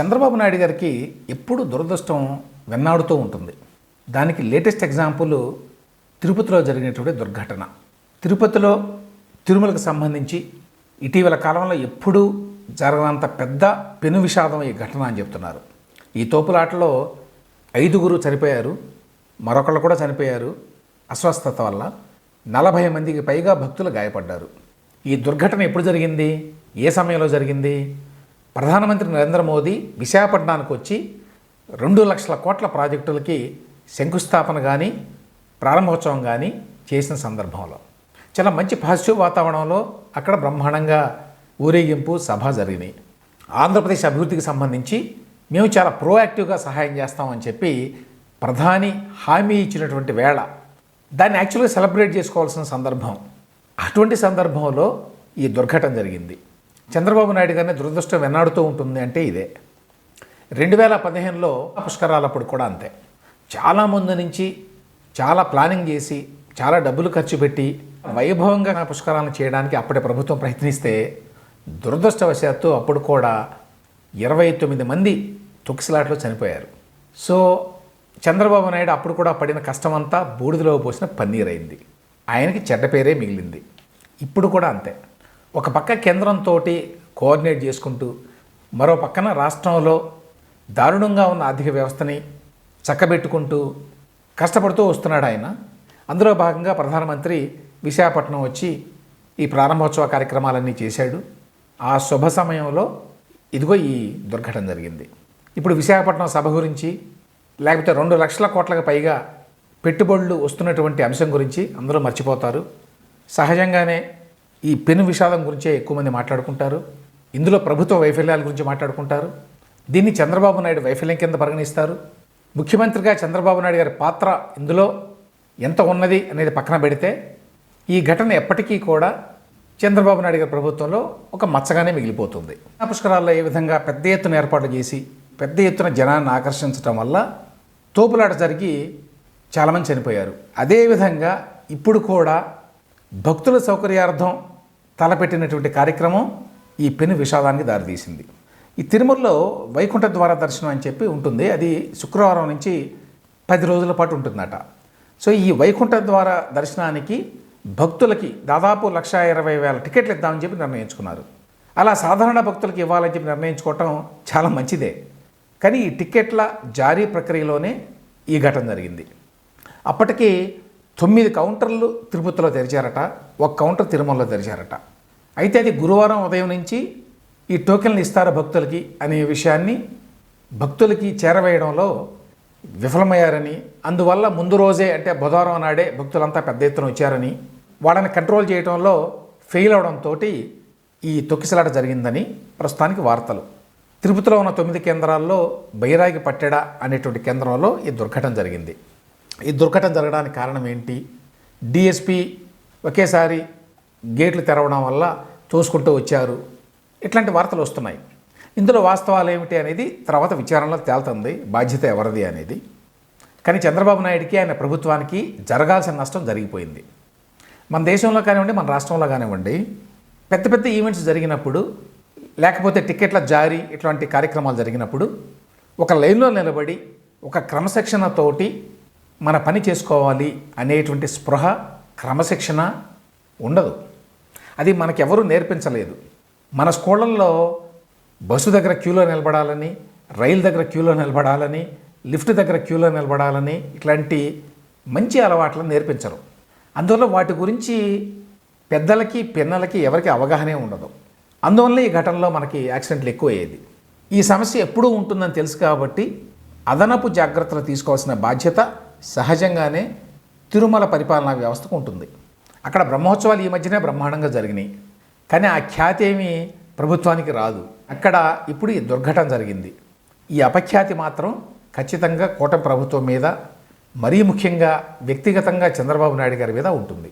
చంద్రబాబు నాయుడు గారికి ఎప్పుడు దురదృష్టం వెన్నాడుతూ ఉంటుంది. దానికి లేటెస్ట్ ఎగ్జాంపుల్ తిరుపతిలో జరిగినటువంటి దుర్ఘటన. తిరుపతిలో తిరుమలకు సంబంధించి ఇటీవల కాలంలో ఎప్పుడూ జరగనంత పెద్ద పెను విషాదం ఈ ఘటన అని చెప్తున్నారు. ఈ తోపులాటలో ఐదుగురు చనిపోయారు మరొకళ్ళు కూడా చనిపోయారు. అస్వస్థత వల్ల నలభై మందికి పైగా భక్తులు గాయపడ్డారు. ఈ దుర్ఘటన ఎప్పుడు జరిగింది? ఏ సమయంలో జరిగింది? ప్రధానమంత్రి నరేంద్ర మోదీ విశాఖపట్నానికి వచ్చి రెండు లక్షల కోట్ల ప్రాజెక్టులకి శంకుస్థాపన కానీ ప్రారంభోత్సవం కానీ చేసిన సందర్భంలో. చాలా మంచి పాజిటివ్ వాతావరణంలో అక్కడ బ్రహ్మాండంగా ఊరేగింపు సభ జరిగినాయి. ఆంధ్రప్రదేశ్ అభివృద్ధికి సంబంధించి మేము చాలా ప్రోయాక్టివ్గా సహాయం చేస్తామని చెప్పి ప్రధాని హామీ ఇచ్చినటువంటి వేళ దాన్ని యాక్చువల్గా సెలబ్రేట్ చేసుకోవాల్సిన సందర్భం. అటువంటి సందర్భంలో ఈ దుర్ఘటన జరిగింది. చంద్రబాబు నాయుడు గారిని దురదృష్టం వెన్నాడుతూ ఉంటుంది అంటే ఇదే. రెండు వేల పదిహేనులో పుష్కరాలప్పుడు కూడా అంతే. చాలా ముందు నుంచి చాలా ప్లానింగ్ చేసి చాలా డబ్బులు ఖర్చు పెట్టి వైభవంగా ఆ పుష్కరాలను చేయడానికి అప్పటి ప్రభుత్వం ప్రయత్నిస్తే దురదృష్టవశాత్తు అప్పుడు కూడా ఇరవై తొమ్మిది మంది తొక్కిసలాట్లో చనిపోయారు. సో చంద్రబాబు నాయుడు అప్పుడు కూడా పడిన కష్టమంతా బూడిదలో పోసిన పన్నీర్ అయింది ఆయనకి చెడ్డ పేరే మిగిలింది. ఇప్పుడు కూడా అంతే. ఒక పక్క కేంద్రంతో కోఆర్డినేట్ చేసుకుంటూ మరో పక్కన రాష్ట్రంలో దారుణంగా ఉన్న ఆర్థిక వ్యవస్థని చక్కబెట్టుకుంటూ కష్టపడుతూ వస్తున్నాడు ఆయన. అందులో భాగంగా ప్రధానమంత్రి విశాఖపట్నం వచ్చి ఈ ప్రారంభోత్సవ కార్యక్రమాలన్నీ చేశాడు. ఆ శుభ సమయంలో ఇదిగో ఈ దుర్ఘటన జరిగింది. ఇప్పుడు విశాఖపట్నం సభ గురించి లేకపోతే రెండు లక్షల కోట్లకు పైగా పెట్టుబడులు వస్తున్నటువంటి అంశం గురించి అందరూ మర్చిపోతారు. సహజంగానే ఈ పెను విషాదం గురించే ఎక్కువ మంది మాట్లాడుకుంటారు. ఇందులో ప్రభుత్వ వైఫల్యాల గురించి మాట్లాడుకుంటారు. దీన్ని చంద్రబాబు నాయుడు వైఫల్యం కింద పరిగణిస్తారు. ముఖ్యమంత్రిగా చంద్రబాబు నాయుడు గారి పాత్ర ఇందులో ఎంత ఉన్నది అనేది పక్కన పెడితే ఈ ఘటన ఎప్పటికీ కూడా చంద్రబాబు నాయుడు గారి ప్రభుత్వంలో ఒక మచ్చగానే మిగిలిపోతుంది. ఆ పుష్కరాల్లో ఏ విధంగా పెద్ద ఎత్తున ఏర్పాటు చేసి పెద్ద ఎత్తున జనాన్ని ఆకర్షించడం వల్ల తోపులాట జరిగి చాలామంది చనిపోయారు. అదేవిధంగా ఇప్పుడు కూడా భక్తుల సౌకర్యార్థం తలపెట్టినటువంటి కార్యక్రమం ఈ పెను విషాదానికి దారితీసింది. ఈ తిరుమలలో వైకుంఠ ద్వార దర్శనం అని చెప్పి ఉంటుంది. అది శుక్రవారం నుంచి పది రోజుల పాటు ఉంటుందట. సో ఈ వైకుంఠ ద్వార దర్శనానికి భక్తులకి దాదాపు లక్ష ఇరవై వేల టికెట్లు ఇద్దామని చెప్పి నిర్ణయించుకున్నారు. అలా సాధారణ భక్తులకి ఇవ్వాలని చెప్పి నిర్ణయించుకోవటం చాలా మంచిదే. కానీ ఈ టికెట్ల జారీ ప్రక్రియలోనే ఈ ఘటన జరిగింది. అప్పటికి తొమ్మిది కౌంటర్లు తిరుపతిలో తెరిచారట ఒక కౌంటర్ తిరుమలలో తెరిచారట. అయితే అది గురువారం ఉదయం నుంచి ఈ టోకెన్లు ఇస్తారా భక్తులకి అనే విషయాన్ని భక్తులకి చేరవేయడంలో విఫలమయ్యారని అందువల్ల ముందు రోజే అంటే బుధవారం నాడే భక్తులంతా పెద్ద ఎత్తున వచ్చారని వాళ్ళని కంట్రోల్ చేయడంలో ఫెయిల్ అవడంతో ఈ తొక్కిసలాట జరిగిందని ప్రస్తుతానికి వార్తలు. తిరుపతిలో ఉన్న తొమ్మిది కేంద్రాల్లో బైరాగి పట్టెడ అనేటువంటి కేంద్రంలో ఈ దుర్ఘటన జరిగింది. ఈ దుర్ఘటన జరగడానికి కారణం ఏంటి? డిఎస్పి ఒకేసారి గేట్లు తెరవడం వల్ల చూసుకుంటూ వచ్చారు. ఇట్లాంటి వార్తలు వస్తున్నాయి. ఇందులో వాస్తవాలు ఏమిటి అనేది తర్వాత విచారణలో తేలుతుంది. బాధ్యత ఎవరిది అనేది. కానీ చంద్రబాబు నాయుడికి ఆయన ప్రభుత్వానికి జరగాల్సిన నష్టం జరిగిపోయింది. మన దేశంలో కానివ్వండి మన రాష్ట్రంలో కానివ్వండి పెద్ద పెద్ద ఈవెంట్స్ జరిగినప్పుడు లేకపోతే టికెట్ల జారీ ఇట్లాంటి కార్యక్రమాలు జరిగినప్పుడు ఒక లైన్లో నిలబడి ఒక క్రమశిక్షణతోటి మన పని చేసుకోవాలి అనేటువంటి స్పృహ క్రమశిక్షణ ఉండదు. అది మనకెవరూ నేర్పించలేదు. మన స్కూళ్ళల్లో బస్సు దగ్గర క్యూలో నిలబడాలని రైలు దగ్గర క్యూలో నిలబడాలని లిఫ్ట్ దగ్గర క్యూలో నిలబడాలని ఇట్లాంటి మంచి అలవాట్లను నేర్పించరు. అందువల్ల వాటి గురించి పెద్దలకి పిన్నలకి ఎవరికి అవగాహనే ఉండదు. అందువల్ల ఈ ఘటనలో మనకి యాక్సిడెంట్లు ఎక్కువ అయ్యేది ఈ సమస్య ఎప్పుడూ ఉంటుందని తెలుసు కాబట్టి అదనపు జాగ్రత్తలు తీసుకోవాల్సిన బాధ్యత సహజంగానే తిరుమల పరిపాలనా వ్యవస్థకు ఉంటుంది. అక్కడ బ్రహ్మోత్సవాలు ఈ మధ్యనే బ్రహ్మాండంగా జరిగినాయి. కానీ ఆ ఖ్యాతి ఏమీ ప్రభుత్వానికి రాదు. అక్కడ ఇప్పుడు ఈ దుర్ఘటన జరిగింది. ఈ అపఖ్యాతి మాత్రం ఖచ్చితంగా కూటమి ప్రభుత్వం మీద మరీ ముఖ్యంగా వ్యక్తిగతంగా చంద్రబాబు నాయుడు గారి మీద ఉంటుంది.